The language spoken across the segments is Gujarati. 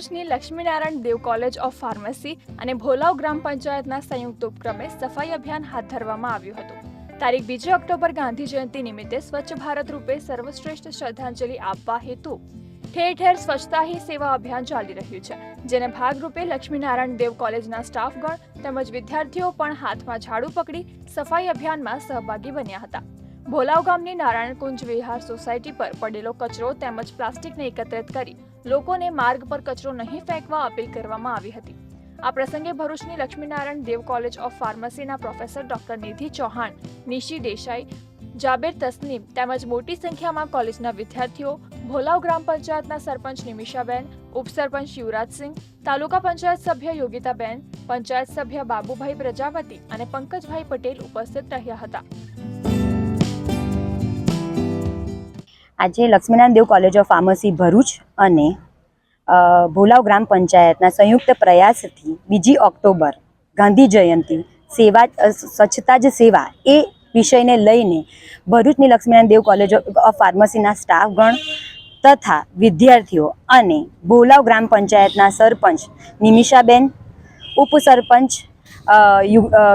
ભરૂચની Laxminarayan Dev college of pharmacy અને ભોલાવ ગ્રામ પંચાયતના સંયુક્ત ઉપક્રમે સફાઈ અભિયાન હાથ ધરવામાં આવ્યું હતું. તારીખ બીજી ઓક્ટોબર ગાંધી જયંતિ નિમિત્તે સ્વચ્છ ભારત રૂપે સર્વશ્રેષ્ઠ શ્રદ્ધાંજલિ આપવા હેતુ. ઠેર ઠેર સ્વચ્છતા હી સેવા અભિયાન ચાલી રહ્યું છે. જેને ભાગરૂપે લક્ષ્મીનારાયણ દેવ કોલેજના સ્ટાફગણ તેમજ વિદ્યાર્થીઓ પણ હાથમાં ઝાડુ પકડી સફાઈ અભિયાનમાં સહભાગી બન્યા હતા. ભોલાવ ગામની નારાયણ કુંજ વિહાર સોસાયટી પર પડેલો કચરો તેમજ પ્લાસ્ટિકને એકત્રિત કરી લોકોને માર્ગ પર કચરો નહીં ફેંકવા અપીલ કરવામાં આવી હતી. આ પ્રસંગે ભરૂચની લક્ષ્મીનારાયણ દેવ કોલેજ ઓફ ફાર્મસીના પ્રોફેસર ડોક્ટર નિધિ ચૌહાણ, નિશી દેસાઈ, જાબેર તસ્નીમ તેમજ મોટી સંખ્યામાં કોલેજના વિદ્યાર્થીઓ, ભોલાવ ગ્રામ પંચાયતના સરપંચ નિમિષાબેન, ઉપસરપંચ યુવરાજસિંહ તાલુકા પંચાયત સભ્ય યોગિતાબેન, પંચાયત સભ્ય બાબુભાઈ પ્રજાપતિ અને પંકજભાઈ પટેલ ઉપસ્થિત રહ્યા હતા. આજે Lakshminarayan Dev college of pharmacy Bharuch અને ભોલાવ ગ્રામ પંચાયતના સંયુક્ત પ્રયાસથી બીજી ઓક્ટોબર ગાંધી જયંતિ, સેવા સ્વચ્છતા જ સેવા એ વિષયને લઈને ભરૂચની લક્ષ્મીનારાયણ દેવ કોલેજ ઓફ ફાર્મસીના સ્ટાફગણ તથા વિદ્યાર્થીઓ અને ભોલાવ ગ્રામ પંચાયતના સરપંચ નિમિષાબેન, ઉપસરપંચ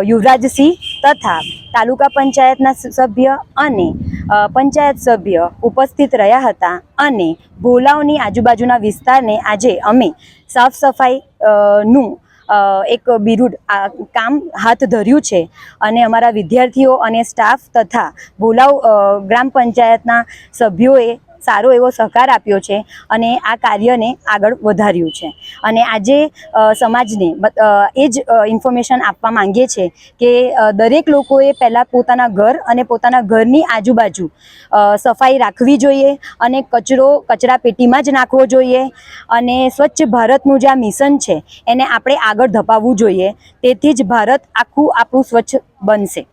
યુવરાજસિંહ તથા તાલુકા પંચાયતના સભ્ય અને પંચાયત સભ્ય ઉપસ્થિત રહ્યા હતા અને ભોલાવની આજુબાજુના વિસ્તારને આજે અમે સાફ સફાઈ નું એક બિરુડ કામ હાથ ધર્યું છે. અને અમારા વિદ્યાર્થીઓ અને સ્ટાફ તથા ભોલાવ ગ્રામ પંચાયતના સભ્યોએ સારો એવો સહકાર આપ્યો છે અને આ કાર્યને આગળ વધાર્યું છે. અને આજે સમાજને એ જ ઇન્ફોર્મેશન આપવા માંગીએ છીએ કે દરેક લોકોએ પહેલાં પોતાના ઘર અને પોતાના ઘરની આજુબાજુ સફાઈ રાખવી જોઈએ અને કચરો કચરા પેટીમાં જ નાખવો જોઈએ અને સ્વચ્છ ભારતનું જે આ મિશન છે એને આપણે આગળ ધપાવવું જોઈએ. તેથી જ ભારત આખું આપણું સ્વચ્છ બનશે.